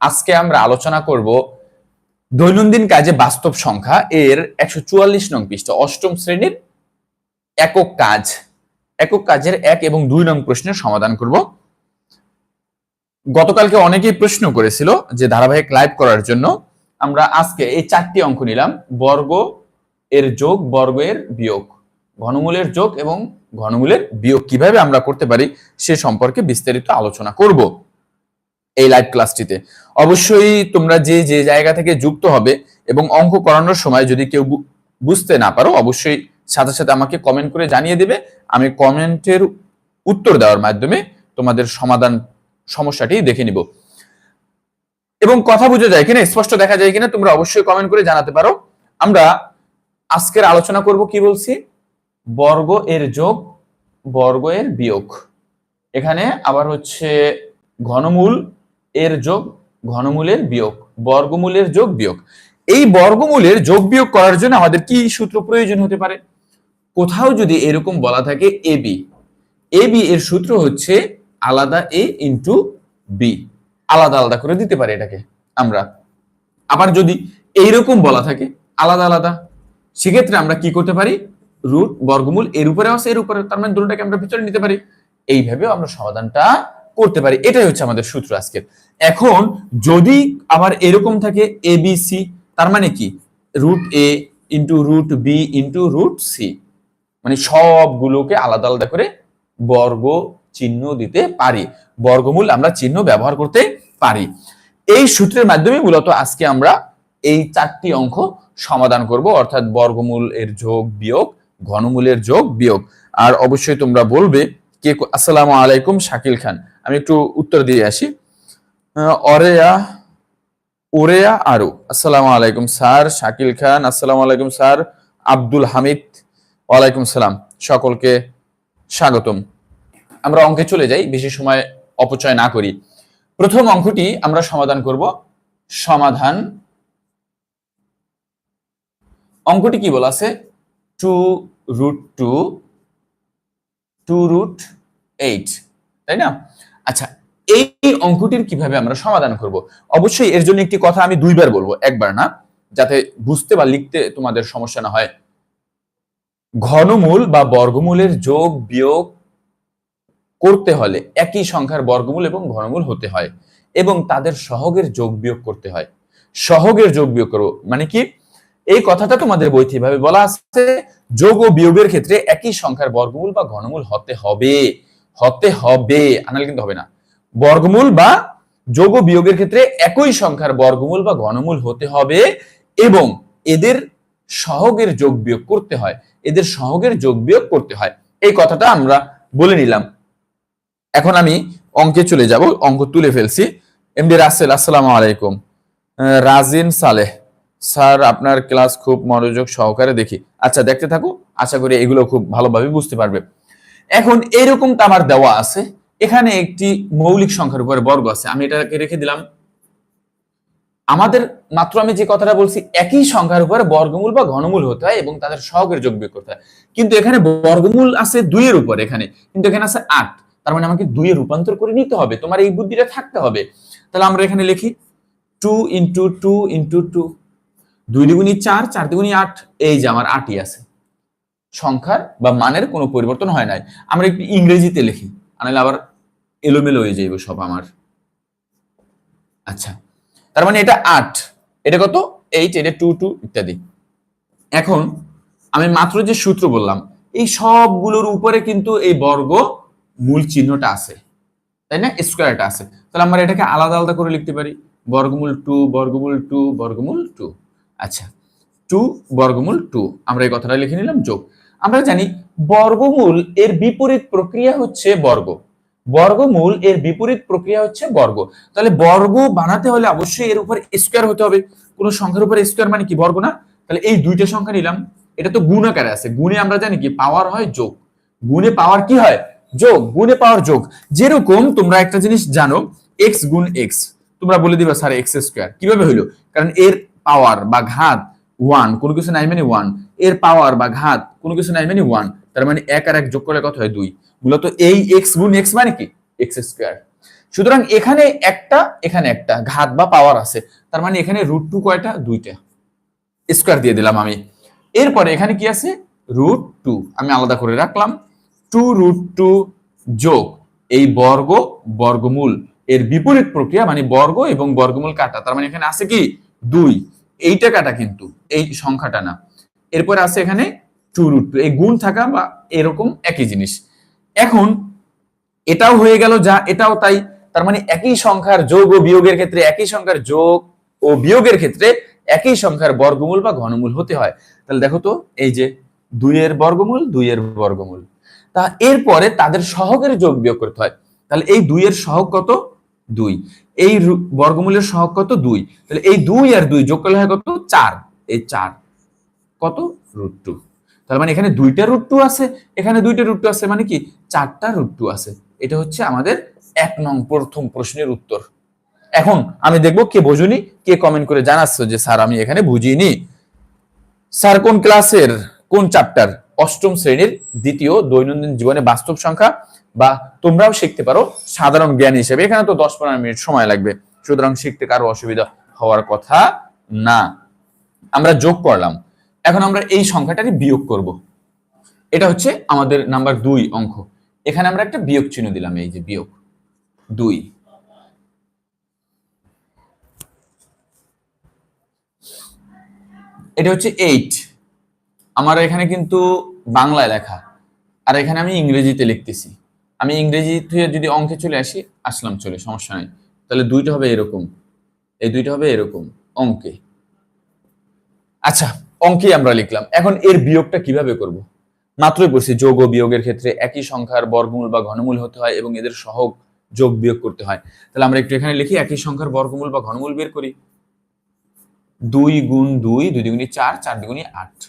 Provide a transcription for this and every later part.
আজকে আমরা আলোচনা করব দৈনন্দিন কাজে বাস্তব সংখ্যা এর একশো চুয়াল্লিশ নং পৃষ্ঠা, অষ্টম শ্রেণির একক কাজ। একক কাজের এক এবং দুই নং প্রশ্নের সমাধান করব। গতকালকে অনেকেই প্রশ্ন করেছিল যে ধারাবাহিক লাইভ করার জন্য আমরা আজকে এই চারটি অঙ্ক নিলাম, বর্গ এর যোগ, বর্গ এর বিয়োগ। ঘনমূলের যোগ এবং ঘনমূলের বিয়োগ কীভাবে আমরা করতে পারি সে সম্পর্কে বিস্তারিত আলোচনা করব। এই লাইভ ক্লাসটিতে অবশ্যই তোমরা যে যে জায়গা থেকে যুক্ত হবে এবং অঙ্ক করানোর সময় যদি কেউ বুঝতে না পারো, অবশ্যই সাথে সাথে আমাকে কমেন্ট করে জানিয়ে দেবে। আমি কমেন্টের উত্তর দেওয়ার মাধ্যমে তোমাদের সমাধান সমস্যাটি দেখে নিব। এবং কথা বোঝা যায় কিনা, স্পষ্ট দেখা যায় কিনা, তোমরা অবশ্যই কমেন্ট করে জানাতে পারো। আমরা আজকের আলোচনা করব কি বলছি? বর্গ এর যোগ, বর্গ এর বিয়োগ। এখানে আবার হচ্ছে ঘনমূল এর যোগ ঘনমূলের বিয়োগ, বর্গমূলের যোগ বিয়োগ। এই বর্গমূলের যোগ বিয়োগ করার জন্য আমাদের কি সূত্র প্রয়োজন হতে পারে? কোথাও যদি এরকম বলা থাকে এ বি এ বি এর সূত্র হচ্ছে আলাদা এ ইন্টু বি। আলাদা আলাদা করে দিতে পারি এটাকে আমরা। আবার যদি এইরকম বলা থাকে, আলাদা আলাদা, সেক্ষেত্রে আমরা কি করতে পারি? রুট বর্গমূল এর উপরে আছে, এর উপরে, তার মানে দুটোটাকে আমরা ভিতরে নিতে পারি। এইভাবেও আমরা সমাধানটা করতে পারি, এটাই হচ্ছে আমাদের সূত্র আজকের। এখন যদি আবার এরকম থাকে এ বি সি তার মানে কি? Root A into root B into root C মানে সবগুলোকে আলাদা আলাদা করে বর্গ চিহ্ন দিতে পারি। বর্গমূল আমরা চিহ্ন ব্যবহার করতে পারি। এই সূত্রের মাধ্যমে মূলত আজকে আমরা এই চারটি অঙ্ক সমাধান করব, অর্থাৎ বর্গমূল এর যোগ বিয়োগ, ঘনমূলের যোগ বিয়োগ। আর অবশ্যই তোমরা বলবে কো- আসসালামু আলাইকুম শাকিল খান। আমি একটু উত্তর দিয়ে আসি। অরেয়া, ওরেয়া আরু। আসসালামু আলাইকুম স্যার, শাকিল খান। আসসালামু আলাইকুম স্যার, আব্দুল হামিদ। ওয়ালাইকুম সালাম। সকলকে স্বাগতম। আমরা অঙ্কে চলে যাই, বেশি সময় অপচয় না করি। প্রথম অঙ্কটি আমরা সমাধান করব। সমাধান। অঙ্কটি কি বলা আছে? Two root two two root eight. তাই না? আচ্ছা এই অঙ্কটির কীভাবে আমরা সমাধান করব? অবশ্যই এর জন্য একটি কথা আমি দুইবার বলব, একবার না, যাতে বুঝতে বা লিখতে তোমাদের সমস্যা না হয়। ঘনমূল বা বর্গমূলের যোগ, বিয়োগ করতে হলে একই সংখ্যার বর্গমূল এবং ঘনমূল হতে হয় এবং তাদের সহগের যোগ বিয়োগ করতে হয়। সহগের যোগ বিয়োগ করো মানে কি? এই কথাটা তোমাদের বইতে এভাবে বলা আছে, যোগ ও বিয়োগের ক্ষেত্রে একই সংখ্যার বর্গমূল বা ঘনমূল হতে হবে। হতে হবে। আনালে কিন্তু হবে না। বর্গমূল বা যোগ বিয়োগের ক্ষেত্রে একই সংখ্যার বর্গমূল বা ঘনমূল হতে হবে এবং এদের সহগের যোগ বিয়োগ করতে হয়। এদের সহগের যোগ বিয়োগ করতে হয়। এই কথাটা আমরা বলে নিলাম। এখন আমি অঙ্কে চলে যাব। অঙ্ক তুলে ফেলছি। এমডি রাসেল, আসসালামু আলাইকুম। রাজিন সালেহ। স্যার, আপনার ক্লাস খুব মনোযোগ সহকারে দেখি। আচ্ছা দেখতে থাকো আশা করি এগুলো খুব ভালোভাবে বুঝতে পারবে। এখন এরকমটা আমার দেওয়া আছে, এখানে একটি মৌলিক সংখ্যার উপরে বর্গ আছে। আমি এটাকে রেখে দিলাম। আমাদের মাত্র আমি যে কথাটা বলছি, একই সংখ্যার উপরে বর্গমূল বা ঘনমূল হতে হয় এবং তাদের সহগের যোগ বিয়োগ করতে হয়। কিন্তু এখানে বর্গমূল আছে দুইয়ের উপর এখানে, কিন্তু এখানে আছে আট। তার মানে আমাকে দুইয়ে রূপান্তর করে নিতে হবে, তোমার এই বুদ্ধিটা থাকতে হবে। তাহলে আমরা এখানে লিখি, two into two into two, দুই দ্বিগুণী চার চার দ্বিগুণী আট, এই যে আমার আটই আছে। সংখ্যার বা মানের কোনো পরিবর্তন হয় নাই। আমরা একটু ইংরেজিতে লিখি আনালে আবার এলোমেলো হয়ে যাইব সব আমার। আচ্ছা তার মানে এটা আট, এটা কত? এইট, এটা টু টু ইত্যাদি। এখন আমি মাত্র যে সূত্র বললাম, এই সবগুলোর উপরে কিন্তু এই বর্গ মূল চিহ্নটা আছে, তাই না? স্কোয়ারটা আছে। তাহলে আমরা এটাকে আলাদা আলাদা করে লিখতে পারি। বর্গমূল টু বর্গমূল টু বর্গমূল টু। আচ্ছা টু, বর্গমূল টু, আমরা এই কথাটা লিখে নিলাম, যোগ। আমরা জানি বর্গমূল এর বিপরীত প্রক্রিয়া হচ্ছে বর্গ। বর্গমূল এর বিপরীত প্রক্রিয়া হচ্ছে বর্গ। তাহলে বর্গ বানাতে হলে অবশ্যই এর উপর স্কোয়ার হতে হবে। কোন সংখ্যার উপর স্কোয়ার মানে কি বর্গ না? তাহলে এই দুইটা সংখ্যা নিলাম। এটা তো গুণ আকারে আছে। গুণে আমরা জানি কি? পাওয়ার হয় যোগ। গুণে পাওয়ার কি হয়? যোগ। গুণে পাওয়ার যোগ। যেরকম তোমরা একটা জিনিস জানো এক্স গুণ এক্স তোমরা বলে দিবা, স্যার এক্স স্কোয়ার কীভাবে হইল? কারণ এর পাওয়ার বা ঘাত ওয়ান কোনো কিছু নাই মানে ওয়ান এর পাওয়ার বা ঘাত কোনো কিছু নাই মানে ওয়ান তার মানে এক আর এক যোগ করলে কত হয় দুই? মূলত এই এক্স গুণ এক্স মানে কি? এক্স স্কোয়ার সুতরাং এখানে একটা এখানে একটা, ঘাত বা পাওয়ার আছে, তার মানে এখানে রুট টু কয়টা? দুইটা। স্কোয়ার দিয়ে দিলাম আমি। এরপরে এখানে কি আছে? রুট টু আমি আলাদা করে রাখলাম। টু রুট টু যোগ এই বর্গ, বর্গমূল, এর বিপরীত প্রক্রিয়া মানে বর্গ এবং বর্গমূল কাটা, তার মানে এখানে আছে কি? দুই। এইটা কাটা কিন্তু, এই সংখ্যাটা না। এরপরে আছে এখানে টু রুট টু। এই গুণ থাকা বা এরকম একই জিনিস। এখন এটাও হয়ে গেল যা, এটাও তাই, তার মানে একই সংখ্যার যোগ ও বিয়োগের ক্ষেত্রে একই সংখ্যার যোগ ও বিয়োগের ক্ষেত্রে একই সংখ্যার বর্গমূল বা ঘনমূল হতে হয়। তাহলে দেখো তো, এই যে দুইয়ের বর্গমূল দুইয়ের বর্গমূল। তা এরপরে তাদের সহগের যোগ বিয়োগ করতে হয়। তাহলে এই দুইয়ের সহগ কত? দুই। এই বর্গমূলের সহগ কত? দুই। তাহলে এই দুই আর দুই যোগ করলে হয় কত? চার। এই চার। কত? রুট টু তার মানে এখানে দুইটা রুট টু আছে এখানে দুইটা রুট টু আছে মানে কি? চারটা রুট টু আছে। এটা হচ্ছে আমাদের এক নং প্রথম প্রশ্নের উত্তর। এখন আমি দেখব কে বোঝুনি কে কমেন্ট করে জানাচ্ছ যে স্যার আমি এখানে বুঝিনি। স্যার কোন ক্লাসের কোন চ্যাপ্টার অষ্টম শ্রেণির দ্বিতীয় দৈনন্দিন জীবনে বাস্তব সংখ্যা বা তোমরাও শিখতে পারো সাধারণ জ্ঞান হিসেবে? এখানে তো দশ পনেরো মিনিট সময় লাগবে সুতরাং শিখতে কারও অসুবিধা হওয়ার কথা না। আমরা যোগ করলাম। এখন আমরা এই সংখ্যাটারই বিয়োগ করব। এটা হচ্ছে আমাদের নাম্বার দুই অঙ্ক। এখানে আমরা একটা বিয়োগ চিহ্ন দিলাম, এই যে বিয়োগ দুই। এটা হচ্ছে এইট আমার এখানে কিন্তু বাংলায় লেখা। আর এখানে আমি ইংরেজিতে লিখতেছি। আমি ইংরেজি থেকে যদি অঙ্কে চলে আসি, আসলাম চলে, সমস্যা নাই। তাহলে দুইটা হবে এরকম। এই দুইটা হবে এরকম, অঙ্কে। আচ্ছা অঙ্কে আমরা লিখলাম। এখন এর বিয়োগটা কীভাবে করব? মাত্রই বলছি, যোগ ও বিয়োগের ক্ষেত্রে একই সংখ্যার বর্গমূল বা ঘনমূল হতে হয় এবং এদের সহগ যোগ বিয়োগ করতে হয়। তাহলে আমরা একটু এখানে লিখি, একই সংখ্যার বর্গমূল বা ঘনমূল বের করি। দুই গুণ দুই দুই দুগুণি চার চার দুগুণি আট।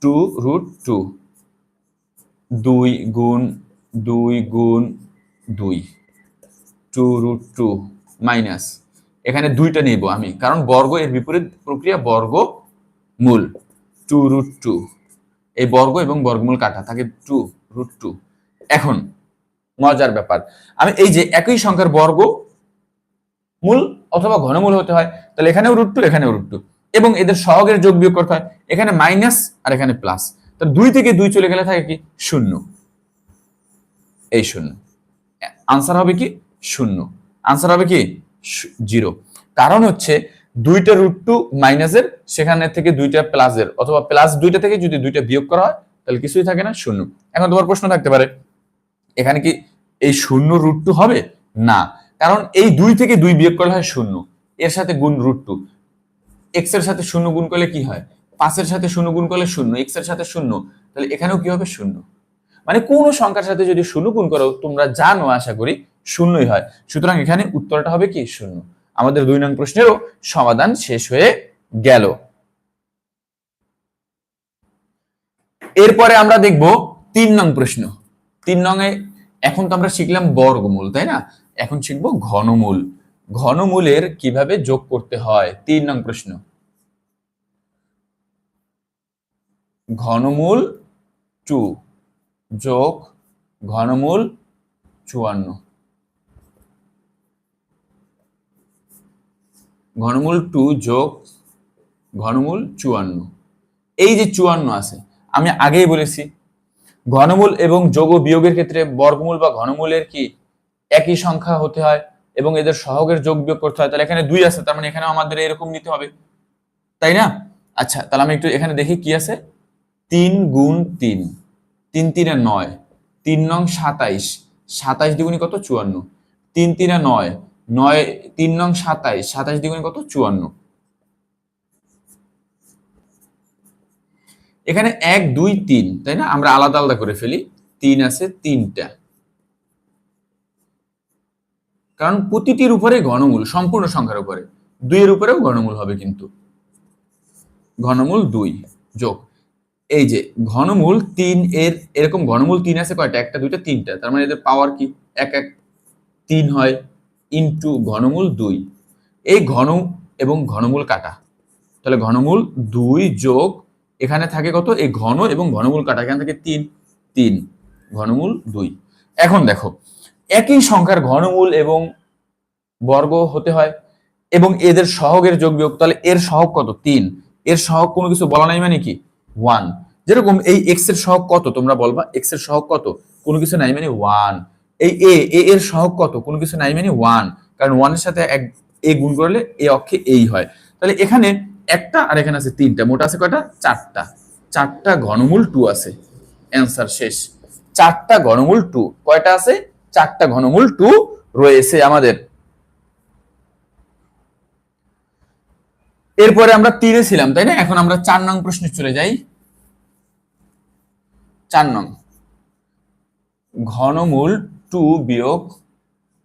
Two root two. দুই গুণ দুই গুণ দুই। Two root two minus. এখানে দুইটা নেব আমি, কারণ বর্গ এর বিপরীত প্রক্রিয়া বর্গ মূল, টু রুট টু। এই বর্গ এবং বর্গমূল কাটা, থাকে টু রুট টু। এখন, মজার ব্যাপার, আমি এই যে একই সংখ্যার বর্গ, মূল অথবা ঘনমূল হতে হয়, তাহলে এখানেও রুট টু, এখানেও রুট টু। এবং এদের সহগের যোগ বিয়োগ করতে হয়, এখানে মাইনাস আর এখানে প্লাস। তো দুই থেকে দুই চলে গেলে থাকে কি? শূন্য। এই শূন্য। আনসার হবে কি? শূন্য। আনসার হবে কি? জিরো। কারণ হচ্ছে দুইটা রুট টু মাইনাসের সেখানে থেকে দুইটা প্লাসের অথবা প্লাস দুইটা থেকে যদি দুইটা বিয়োগ করা হয়, তাহলে কিছুই থাকে না, শূন্য। এখন তোমার প্রশ্ন থাকতে পারে, এখানে কি এই শূন্য রুট টু হবে? না। কারণ এই দুই থেকে দুই বিয়োগ করলে হয় শূন্য। এর সাথে গুণ রুট টু এক্সের সাথে শূন্য গুণ করলে কি হয়? পাঁচের সাথে শূন্য গুণ করলে শূন্য এক্সের সাথে শূন্য, তাহলে এখানেও কি হবে? শূন্য। মানে কোন সংখ্যার সাথে যদি শূন্য গুণ করো, তোমরা জানো, আশা করি, শূন্যই হয়। সুতরাং এখানে উত্তরটা হবে কি? শূন্য। আমাদের দুই নং প্রশ্নেরও সমাধান শেষ হয়ে গেল। এরপরে আমরা দেখব তিন নং প্রশ্ন। তিন নং এ এখন তো আমরা শিখলাম বর্গমূল, তাই না? এখন শিখব ঘনমূল। ঘনমূলের কীভাবে যোগ করতে হয়? তিন নং প্রশ্ন। ঘনমূল টু যোগ ঘনমূল চুয়ান্ন। ঘনমূল টু যোগ ঘনমূল চুয়ান্ন। এই যে চুয়ান্ন আছে, আমি আগেই বলেছি, ঘনমূল এবং যোগ ও বিয়োগের ক্ষেত্রে বর্গমূল বা ঘনমূলের কি একই সংখ্যা হতে হয় এবং এদের সহগের যোগ বিয়োগ করতে হয়? তাহলে এখানে দুই আছে, তার মানে এখানে আমাদের এরকম নিতে হবে। তাই না? আচ্ছা তাহলে আমি একটু এখানে দেখি কি আছে। তিন গুণ তিন তিন তিনে নয়, তিন নং সাতাইশ সাতাইশ দ্বিগুণী কত? চুয়ান্ন। তিন তিনে নয় নয়, তিন নং সাতাইশ সাতাইশ দ্বিগুণী কত? চুয়ান্ন। এখানে এক, দুই, তিন, তাই না? আমরা আলাদা আলাদা করে ফেলি। তিন আছে তিনটা। কারণ প্রতিটির উপরে ঘনমূল, সম্পূর্ণ সংখ্যার উপরে। দুইয়ের উপরেও ঘনমূল হবে কিন্তু। ঘনমূল দুই, যোগ। এই যে ঘনমূল তিন, এর এরকম ঘনমূল তিন আছে কয়টা? একটা, দুইটা, তিনটা। তার মানে এদের পাওয়ার কি? এক এক, তিন হয়। ইন্টু ঘনমূল দুই। এই ঘন এবং ঘনমূল কাটা। তাহলে ঘনমূল দুই যোগ এখানে থাকে কত? এই ঘন এবং ঘনমূল কাটা। এখান থেকে তিন। তিন। ঘনমূল দুই। এখন দেখো, একই সংখ্যার ঘনমূল এবং বর্গ হতে হয় এবং এদের সহগের যোগ বিয়োগ। তাহলে এর সহগ কত? তিন। এর সহগ কোনো কিছু বলা নাই মানে কি? ওয়ান যেরকম এই এক্সের সহগ কত? তোমরা বলবা এক্সের সহগ কত? কোনো কিছু নাই মানে ওয়ান এই এ এ এর সহগ কত? কোনো কিছু নাই মানে ওয়ান কারণ ওয়ানের সাথে এক এ গুণ করলে এ অক্ষে এই হয়। তাহলে এখানে একটা আর এখানে আছে তিনটা। মোট আছে কয়টা? চারটা। চারটা ঘনমূল টু আছে। অ্যান্সার শেষ। চারটা ঘনমূল টু কয়টা আছে? চারটা ঘনমূল টু রয়েছে আমাদের। এরপরে আমরা তীরে ছিলাম, তাই না? এখন আমরা চার নং প্রশ্নে চলে যাই। চার নং। ঘনমূল টু বিয়োগ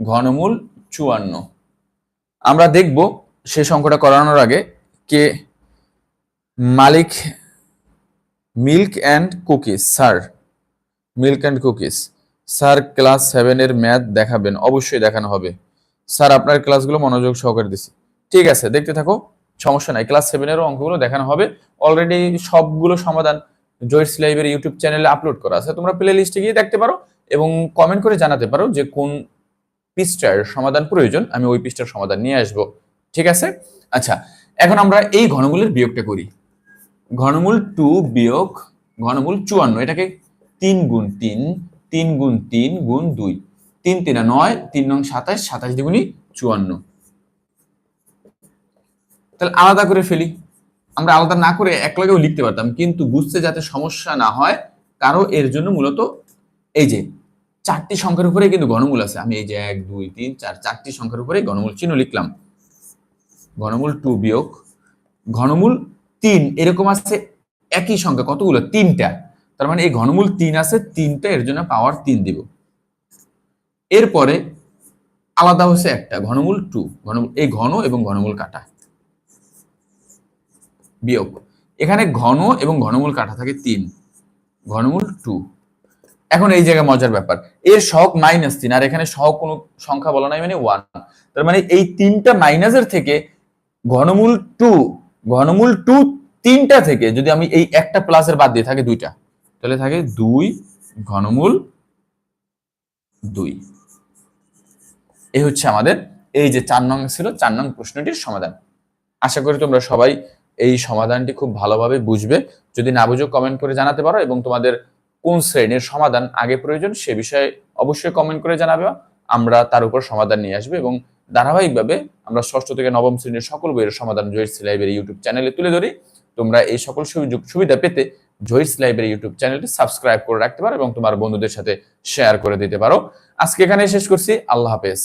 ঘনমূল চুয়ান্ন। আমরা দেখব সেই সংখ্যাটা করানোর আগে কে মালিক milk and cookies, sir. Milk and cookies. Sir, class সেভেনের ম্যাথ দেখাবেন, অবশ্যই দেখানো হবে। স্যার, আপনার ক্লাসগুলো মনোযোগ সহকারে দিছি। ঠিক আছে, দেখতে থাকো, সমস্যা নাই। ক্লাস সেভেনেরও অঙ্কগুলো দেখানো হবে। অলরেডি সবগুলো সমাধান জয়েস লাইভের ইউটিউব চ্যানেলে আপলোড করা আছে। তোমরা প্লে লিস্টে গিয়ে দেখতে পারো। এবং কমেন্ট করে জানাতে পারো যে কোন পৃষ্ঠার সমাধান প্রয়োজন। আমি ওই পৃষ্ঠার সমাধান নিয়ে আসব। ঠিক আছে? আচ্ছা এখন আমরা এই ঘনমূলের বিয়োগটা করি। ঘনমূল টু বিয়োগ ঘনমূল চুয়ান্ন, এটাকে তিন গুণ তিন তিন গুণ তিন গুণ দুই। তিন তিনা নয়, তিন নং সাতাশ সাতাশ দ্বিগুণী চুয়ান্ন। তাহলে আলাদা করে ফেলি। আমরা আলাদা না করে এক একলাগেও লিখতে পারতাম, কিন্তু বুঝতে যাতে সমস্যা না হয়, কারও এর জন্য মূলত এই যে চারটি সংখ্যার উপরে কিন্তু ঘনমূল আছে। আমি এই যে এক, দুই, তিন, চার, চারটি সংখ্যার উপরে ঘনমূল চিহ্ন লিখলাম। ঘনমূল টু বিয়োগ ঘনমূল তিন, এরকম আছে একই সংখ্যা কতগুলো? তিনটা। তার মানে এই ঘনমূল তিন আছে, তিনটা, এর জন্য পাওয়ার তিন দিব। এরপরে আলাদা হচ্ছে একটা, ঘনমূল টু, ঘনমূল, এই ঘন এবং ঘনমূল কাটা। বিয়োগ। এখানে ঘন এবং ঘনমূল কাটা থাকে তিন। ঘনমূল টু। এখন এই জায়গায় মজার ব্যাপার। এর সহগ মাইনাস তিন, আর এখানে সহগ কোনো সংখ্যা বলা নাই মানে ওয়ান তার মানে এই তিনটা মাইনাসের থেকে ঘনমূল টু ঘনমূল টু তিনটা থেকে যদি আমি এই একটা প্লাসের বাদ দিয়ে থাকে দুইটা। তাহলে থাকে দুই ঘনমূল দুই। এই হচ্ছে আমাদের, এই যে চার নং ছিল, চার নং প্রশ্নটির সমাধান। আশা করি তোমরা সবাই এই সমাধানটি খুব ভালোভাবে বুঝবে। যদি না বুঝো কমেন্ট করে জানাতে পারো এবং তোমাদের কোন শ্রেণির সমাধান আগে প্রয়োজন সে বিষয়ে অবশ্যই কমেন্ট করে জানাবে। আমরা তার উপর সমাধান নিয়ে আসবে এবং ধারাবাহিকভাবে আমরা ষষ্ঠ থেকে নবম শ্রেণির সকল বইয়ের সমাধান জয়িস লাইব্রেরি ইউটিউব চ্যানেলে তুলে ধরি। তোমরা এই সকল সুযোগ সুবিধা পেতে জয়িস লাইব্রেরি ইউটিউব চ্যানেলটি সাবস্ক্রাইব করে রাখতে পারো এবং তোমার বন্ধুদের সাথে শেয়ার করে দিতে পারো। আজকে এখানে শেষ করছি। আল্লাহ হাফেজ।